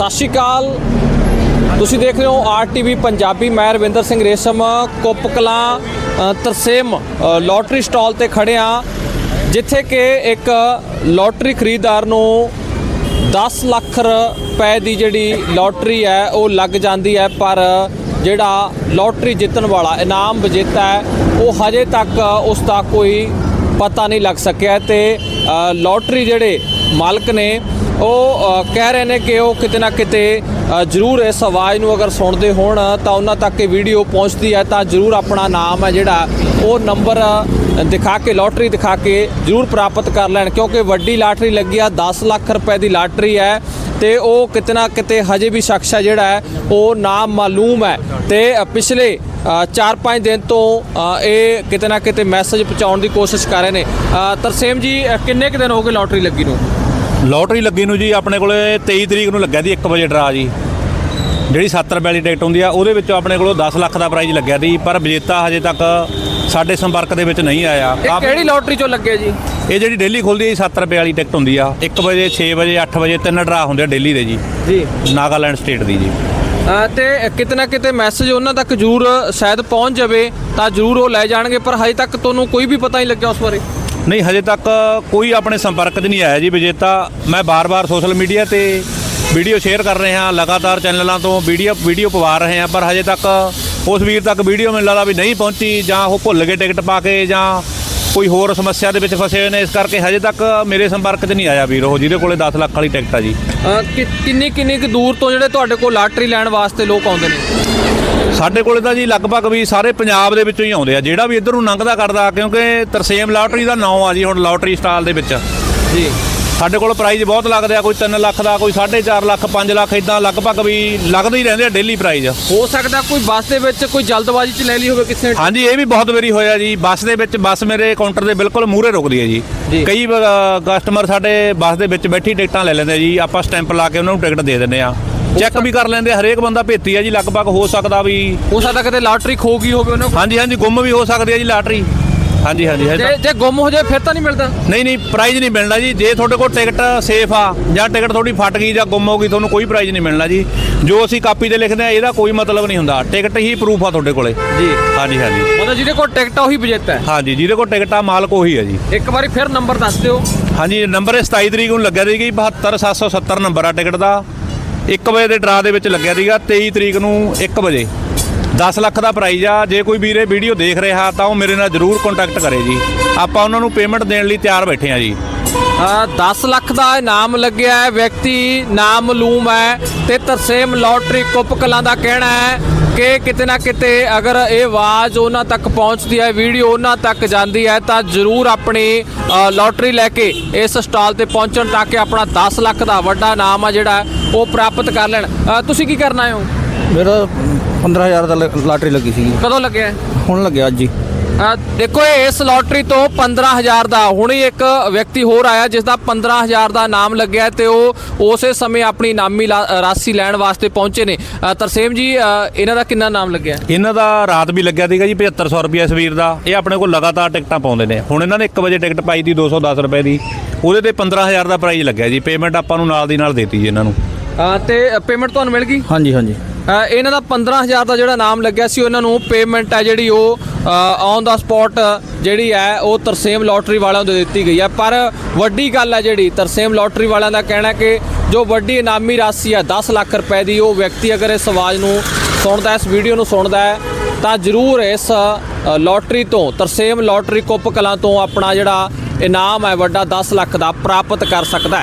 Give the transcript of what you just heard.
ਸਤਿ ਸ਼੍ਰੀ ਅਕਾਲ। ਤੁਸੀਂ ਦੇਖ ਰਹੇ ਹੋ ਆਰਟੀਵੀ ਪੰਜਾਬੀ। ਮੈਂ ਰਵਿੰਦਰ ਸਿੰਘ ਰੇਸ਼ਮ ਕੁੱਪ ਤਰਸੇਮ ਲੋਟਰੀ ਸਟਾਲ ਤੇ ਖੜੇ ਆ ਜਿੱਥੇ ਕਿ ਇੱਕ ਲੋਟਰੀ ਖਰੀਦਦਾਰ ਨੂੰ 10 ਲੱਖ ਰੁਪਏ ਦੀ ਜਿਹੜੀ ਲੋਟਰੀ ਹੈ, ਉਹ ਲੱਗ ਜਾਂਦੀ ਹੈ, ਪਰ ਜਿਹੜਾ ਲੋਟਰੀ ਜਿੱਤਣ ਵਾਲਾ ਇਨਾਮ ਵਿਜੇਤਾ ਹੈ, ਉਹ ਹਜੇ ਤੱਕ ਉਸ ਦਾ ਕੋਈ ਪਤਾ ਨਹੀਂ ਲੱਗ ਸਕਿਆ ਤੇ ਲੋਟਰੀ ਜਿਹੜੇ ਮਾਲਕ ਨੇ ਉਹ ਕਹਿ ਰਹੇ ਨੇ ਕਿ ਉਹ ਕਿਤੇ ਨਾ ਕਿਤੇ ਜ਼ਰੂਰ ਇਸ ਆਵਾਜ਼ ਨੂੰ ਅਗਰ ਸੁਣਦੇ ਹੋਣ, ਤਾਂ ਉਹਨਾਂ ਤੱਕ ਇਹ ਵੀਡੀਓ ਪਹੁੰਚਦੀ ਹੈ, ਤਾਂ ਜ਼ਰੂਰ ਆਪਣਾ ਨਾਮ ਹੈ ਜਿਹੜਾ, ਉਹ ਨੰਬਰ ਦਿਖਾ ਕੇ, ਲੋਟਰੀ ਦਿਖਾ ਕੇ ਜ਼ਰੂਰ ਪ੍ਰਾਪਤ ਕਰ ਲੈਣ, ਕਿਉਂਕਿ ਵੱਡੀ ਲਾਟਰੀ ਲੱਗੀ ਆ 10 ਲੱਖ ਰੁਪਏ ਦੀ ਲਾਟਰੀ ਹੈ, ਤੇ ਉਹ ਕਿਤੇ ਨਾ ਕਿਤੇ ਹਜੇ ਵੀ ਸ਼ਖਸ ਹੈ ਜਿਹੜਾ ਹੈ ਉਹ ਨਾਮ ਮਾਲੂਮ ਹੈ। ਤੇ ਪਿਛਲੇ 4-5 ਦਿਨ ਤੋਂ ਇਹ ਕਿਤੇ ਨਾ ਕਿਤੇ ਮੈਸੇਜ ਪਹੁੰਚਾਉਣ ਦੀ ਕੋਸ਼ਿਸ਼ ਕਰ ਰਹੇ ਨੇ। ਤਰਸੇਮ ਜੀ ਕਿੰਨੇ ਕੁ ਦਿਨ ਹੋ ਗਏ ਲੋਟਰੀ ਲੱਗੀ ਨੂੰ? ਲੋਟਰੀ ਲੱਗੀ ਨੂੰ ਜੀ ਆਪਣੇ ਕੋਲੇ 23 ਤਰੀਕ ਨੂੰ ਲੱਗਿਆ ਦੀ 1 ਵਜੇ ਡਰਾ ਜੀ। ਜਿਹੜੀ 70 ਰੁਪਏ ਵਾਲੀ ਟਿਕਟ ਹੁੰਦੀ ਆ ਉਹਦੇ ਵਿੱਚੋਂ ਆਪਣੇ ਕੋਲੋਂ 10 ਲੱਖ ਦਾ ਪ੍ਰਾਈਜ਼ ਲੱਗਿਆ ਦੀ ਪਰ ਵਿਜੇਤਾ ਹਜੇ ਤੱਕ ਸਾਡੇ ਸੰਪਰਕ ਦੇ ਵਿੱਚ ਨਹੀਂ ਆਇਆ। ਇਹ ਕਿਹੜੀ ਲੋਟਰੀ ਚੋਂ ਲੱਗੇ ਜੀ? ਇਹ ਜਿਹੜੀ ਡੇਲੀ ਖੁੱਲਦੀ ਹੈ 70 ਰੁਪਏ ਵਾਲੀ ਟਿਕਟ ਹੁੰਦੀ ਆ। 1 ਵਜੇ 6 ਵਜੇ 8 ਵਜੇ ਤਿੰਨ ਡਰਾ ਹੁੰਦੇ ਆ ਡੇਲੀ ਦੇ ਜੀ। ਜੀ। ਨਾਗਾਲੈਂਡ ਸਟੇਟ ਦੀ ਜੀ। ਤੇ ਕਿਤੇ ਨਾ ਕਿਤੇ ਮੈਸੇਜ ਉਹਨਾਂ ਤੱਕ ਜ਼ਰੂਰ ਸ਼ਾਇਦ ਪਹੁੰਚ ਜਾਵੇ ਤਾਂ ਜ਼ਰੂਰ ਉਹ ਲੈ ਜਾਣਗੇ ਪਰ ਹਜੇ ਤੱਕ ਤੁਹਾਨੂੰ ਕੋਈ ਵੀ ਪਤਾ ਨਹੀਂ ਲੱਗਿਆ ਉਸ ਬਾਰੇ। ਨਹੀਂ ਹਜੇ ਤੱਕ ਕੋਈ ਆਪਣੇ ਸੰਪਰਕ 'ਚ ਨਹੀਂ ਆਇਆ ਜੀ ਵਿਜੇਤਾ। ਮੈਂ ਬਾਰ-ਬਾਰ ਸੋਸ਼ਲ ਮੀਡੀਆ ਤੇ ਵੀਡੀਓ ਸ਼ੇਅਰ ਕਰ ਰਹੇ ਹਾਂ ਲਗਾਤਾਰ ਚੈਨਲਾਂ ਤੋਂ ਵੀਡੀਓ ਵੀਡੀਓ ਪਵਾ ਰਹੇ ਹਾਂ ਪਰ ਹਜੇ ਤੱਕ ਉਸ ਵੀਰ ਤੱਕ ਵੀਡੀਓ ਮੈਨੂੰ ਲੱਗਦਾ ਵੀ ਨਹੀਂ ਪਹੁੰਚੀ ਜਾਂ ਉਹ ਭੁੱਲ ਗਏ ਟਿਕਟ ਪਾ ਕੇ ਜਾਂ ਕੋਈ ਹੋਰ ਸਮੱਸਿਆ ਦੇ ਵਿੱਚ ਫਸੇ ਹੋਏ ਨੇ ਇਸ ਕਰਕੇ ਹਜੇ ਤੱਕ ਮੇਰੇ ਸੰਪਰਕ 'ਚ ਨਹੀਂ ਆਇਆ ਵੀਰ ਉਹ ਜਿਹਦੇ ਕੋਲੇ 10 ਲੱਖ ਵਾਲੀ ਟਿਕਟ ਆ ਜੀ। ਅ, ਕਿ- ਕਿੰਨੀ ਕਿੰਨੀ ਕੁ ਦੂਰ ਤੋਂ ਜਿਹੜੇ ਤੁਹਾਡੇ ਕੋਲ ਲਾਟਰੀ ਲੈਣ ਵਾਸਤੇ ਲੋਕ ਆਉਂਦੇ ਨੇ? ਸਾਡੇ ਕੋਲੇ ਤਾਂ ਜੀ ਲਗਭਗ ਵੀ ਸਾਰੇ ਪੰਜਾਬ ਦੇ ਵਿੱਚੋਂ ਹੀ ਆਉਂਦੇ ਆ। ਜਿਹੜਾ ਵੀ ਇੱਧਰ ਨੂੰ ਲੰਘਦਾ ਕਰਦਾ ਕਿਉਂਕਿ ਤਰਸੇਮ ਲਾਟਰੀ ਦਾ ਨਾਂ ਆ ਜੀ ਹੁਣ ਲਾਟਰੀ ਸਟਾਲ ਦੇ ਵਿੱਚ। ਜੀ। ਸਾਡੇ ਕੋਲ ਪ੍ਰਾਈਜ਼ ਬਹੁਤ ਲੱਗਦੇ ਆ ਕੋਈ 3 ਲੱਖ ਦਾ ਕੋਈ 4.5 ਲੱਖ 5 ਲੱਖ ਇਦਾਂ ਲਗਭਗ ਵੀ ਲੱਗਦੇ ਹੀ ਰਹਿੰਦੇ ਆ ਡੇਲੀ ਪ੍ਰਾਈਜ਼ ਹੋ ਸਕਦਾ ਕੋਈ ਬੱਸ ਦੇ ਵਿੱਚ ਕੋਈ ਜਲਦਬਾਜ਼ੀ ਚ ਲੈ ਲਈ ਹੋਵੇ ਕਿਸੇ ਨੇ। ਹਾਂਜੀ ਇਹ ਵੀ ਬਹੁਤ ਵਾਰੀ ਹੋਇਆ ਜੀ। ਬੱਸ ਦੇ ਵਿੱਚ ਬੱਸ ਮੇਰੇ ਕਾਊਂਟਰ ਦੇ ਬਿਲਕੁਲ ਮੂਹਰੇ ਰੁਕਦੀ ਹੈ ਜੀ। ਕਈ ਕਸਟਮਰ ਸਾਡੇ ਬੱਸ ਦੇ ਵਿੱਚ ਬੈਠੀ ਟਿਕਟਾਂ ਲੈ ਲੈਂਦੇ ਜੀ। ਆਪਾਂ ਸਟੈਂਪ ਲਾ ਕੇ ਉਹਨਾਂ ਨੂੰ ਟਿਕਟ ਦੇ ਦਿੰਦੇ ਆ। ਚੈੱਕ ਵੀ ਕਰ ਲੈਂਦੇ ਆ, ਹਰੇਕ ਬੰਦਾ ਭੇਤੀ ਆ ਜੀ ਲਗਭਗ ਹੋ ਸਕਦਾ ਵੀ ਹੋ ਸਕਦਾ ਕਿਤੇ ਲਾਟਰੀ ਖੋ ਗਈ ਹੋਵੇ ਉਹਨਾਂ। ਕੋਲ ਹਾਂਜੀ ਹਾਂਜੀ ਗੁੰਮ ਵੀ ਹੋ ਸਕਦੀ ਹੈ ਜੀ ਲਾਟਰੀ। ਹਾਂਜੀ ਹਾਂਜੀ ਹਜੇ ਜੇ ਜੇ ਗੁੰਮ ਹੋ ਜਾਏ ਫਿਰ ਤਾਂ ਨਹੀਂ ਮਿਲਦਾ। ਨਹੀਂ ਨਹੀਂ ਪ੍ਰਾਈਜ਼ ਨਹੀਂ ਮਿਲਣਾ ਜੀ। ਜੇ ਤੁਹਾਡੇ ਕੋਲ ਟਿਕਟ ਸੇਫ ਆ ਜਾਂ ਟਿਕਟ ਤੁਹਾਡੀ ਫਟ ਗਈ ਜਾਂ ਗੁੰਮ ਹੋ ਗਈ ਤੁਹਾਨੂੰ ਕੋਈ ਪ੍ਰਾਈਜ਼ ਨਹੀਂ ਮਿਲਣਾ ਜੀ। ਜੋ ਅਸੀਂ ਕਾਪੀ ਤੇ ਲਿਖਦੇ ਆ ਇਹਦਾ ਕੋਈ ਮਤਲਬ ਨਹੀਂ ਹੁੰਦਾ। ਟਿਕਟ ਹੀ ਪ੍ਰੂਫ ਆ ਤੁਹਾਡੇ ਕੋਲੇ। ਜੀ। ਹਾਂਜੀ ਹਾਂਜੀ। ਮਤਲਬ ਜਿਹਦੇ ਕੋਲ ਟਿਕਟ ਆ ਉਹੀ ਵਿਜੇਤਾ ਹੈ। ਹਾਂਜੀ ਜਿਹਦੇ ਕੋਲ ਟਿਕਟ ਆ ਮਾਲਕ ਉਹੀ ਹੈ ਜੀ। ਇੱਕ ਵਾਰੀ ਫਿਰ ਨੰਬਰ ਦੱਸ ਦਿਓ। ਹਾਂਜੀ ਨੰਬਰ ਇਹ 27 ਤਰੀਕ ਨੂੰ ਲੱਗਿਆ ਸੀਗਾ ਜੀ 72770 ਨੰਬਰ ਆ ਟਿਕਟ ਦਾ। 1 ਵਜੇ ਦੇ ਡਰਾ ਦੇ ਵਿੱਚ ਲੱਗਿਆ ਸੀਗਾ 23 ਤਰੀਕ ਨੂੰ 1 ਵਜੇ। 10 ਲੱਖ ਦਾ ਪ੍ਰਾਈਜ਼ ਆ ਜੇ ਕੋਈ ਵੀਰੇ ਵੀਡੀਓ ਦੇਖ ਰਿਹਾ ਤਾਂ ਉਹ ਮੇਰੇ ਨਾਲ ਜਰੂਰ ਕੰਟੈਕਟ ਕਰੇ ਜੀ। ਆਪਾਂ ਉਹਨਾਂ ਨੂੰ ਪੇਮੈਂਟ ਦੇਣ ਲਈ ਤਿਆਰ ਬੈਠੇ ਆ ਜੀ। ਅ, 10 ਲੱਖ ਦਾ ਇਨਾਮ ਲੱਗਿਆ ਹੈ ਵਿਅਕਤੀ ਨਾਮਲੂਮ ਹੈ ਤੇ ਤਰਸੇਮ ਲੋਟਰੀ ਕੁੱਪ ਕਲਾਂ ਦਾ ਕਹਿਣਾ ਹੈ। ਕਿ ਕਿਤੇ ਨਾ ਕਿਤੇ ਅਗਰ ਇਹ ਆਵਾਜ਼ ਉਹਨਾਂ ਤੱਕ ਪਹੁੰਚਦੀ ਹੈ ਵੀਡੀਓ ਉਹਨਾਂ ਤੱਕ ਜਾਂਦੀ ਹੈ ਤਾਂ ਜ਼ਰੂਰ ਆਪਣੀ ਲੋਟਰੀ ਲੈ ਕੇ ਇਸ ਸਟਾਲ ਤੇ ਪਹੁੰਚਣ ਤਾਂ ਕਿ ਆਪਣਾ 10 ਲੱਖ ਦਾ ਵੱਡਾ ਇਨਾਮ ਆ ਜਿਹੜਾ ਉਹ ਪ੍ਰਾਪਤ ਕਰ ਲੈਣ। ਤੁਸੀਂ ਕੀ ਕਰਨਾ ਹੋ? ਮੇਰਾ 15000 ਦਾ ਲਾਟਰੀ ਲੱਗੀ ਸੀਗੀ। ਕਦੋਂ ਲੱਗਿਆ? ਹੈ? ਹੁਣ ਲੱਗਿਆ ਅੱਜ ਹੀ। ਅ, ਦੇਖੋ ਇਸ ਲੋਟਰੀ ਤੋਂ 15000 ਦਾ ਹੁਣੇ ਇੱਕ ਵਿਅਕਤੀ ਹੋਰ ਆਇਆ ਜਿਸ ਦਾ 15000 ਦਾ ਨਾਮ ਲੱਗਿਆ ਹੈ ਤੇ ਉਹ ਉਸੇ ਸਮੇਂ ਆਪਣੀ ਨਾਮੀ ਲਾ- ਰਾਸ਼ੀ ਲੈਣ ਵਾਸਤੇ ਪਹੁੰਚੇ ਨੇ। ਤਰਸੇਮ ਜੀ ਇਹਨਾਂ ਦਾ ਕਿੰਨਾ ਨਾਮ ਲੱਗਿਆ? ਇਹਨਾਂ ਦਾ ਰਾਤ ਵੀ ਲੱਗਿਆ ਸੀਗਾ ਜੀ 7500 ਰੁਪਏ ਇਸ ਵੀਰ ਦਾ। ਇਹ ਆਪਣੇ ਕੋਲ ਲਗਾਤਾਰ ਟਿਕਟਾਂ ਪਾਉਂਦੇ ਨੇ। ਹੁਣ ਇਹਨਾਂ ਨੇ 1 ਵਜੇ ਟਿਕਟ ਪਾਈ ਸੀ 210 ਰੁਪਏ ਦੀ। ਉਹਦੇ ਤੇ 15000 ਦਾ ਪ੍ਰਾਈਜ਼ ਲੱਗਿਆ ਜੀ। ਪੇਮੈਂਟ ਆਪਾਂ ਨੂੰ ਨਾਲ ਦੀ ਨਾਲ ਦੇਤੀ ਜੀ ਇਹਨਾਂ ਨੂੰ। ਤੇ ਪੇਮੈਂਟ ਤੁਹਾਨੂੰ ਮਿਲ ਗਈ? ਹਾਂਜੀ ਹਾਂਜੀ। ਇਹਨਾਂ ਦਾ 15000 ਦਾ ਜਿਹੜਾ ਨਾਮ ਲੱਗਿਆ ਸੀ, ਉਹਨਾਂ ਨੂੰ ਪੇਮੈਂਟ ਹੈ ਜਿਹੜੀ ਉਹ ਔਨ ਦਾ ਸਪੌਟ ਜਿਹੜੀ ਹੈ, ਉਹ ਤਰਸੇਮ ਲੋਟਰੀ ਵਾਲਿਆਂ ਨੂੰ ਦੇ ਦਿੱਤੀ ਗਈ ਹੈ। ਪਰ ਵੱਡੀ ਗੱਲ ਹੈ ਜਿਹੜੀ, ਤਰਸੇਮ ਲੋਟਰੀ ਵਾਲਿਆਂ ਦਾ ਕਹਿਣਾ ਕਿ ਜੋ ਵੱਡੀ ਇਨਾਮੀ ਰਾਸ਼ੀ ਹੈ 10 ਲੱਖ ਰੁਪਏ ਦੀ, ਉਹ ਵਿਅਕਤੀ ਅਗਰ ਇਸ ਆਵਾਜ਼ ਨੂੰ ਸੁਣਦਾ ਇਸ ਵੀਡੀਓ ਨੂੰ ਸੁਣਦਾ ਹੈ, ਤਾਂ ਜ਼ਰੂਰ ਇਸ ਲੋਟਰੀ ਤੋਂ, ਤਰਸੇਮ ਲੋਟਰੀ ਕੁੱਪ ਕਲਾਂ ਤੋਂ ਆਪਣਾ ਜਿਹੜਾ ਇਨਾਮ ਹੈ, ਵੱਡਾ 10 ਲੱਖ ਦਾ ਪ੍ਰਾਪਤ ਕਰ ਸਕਦਾ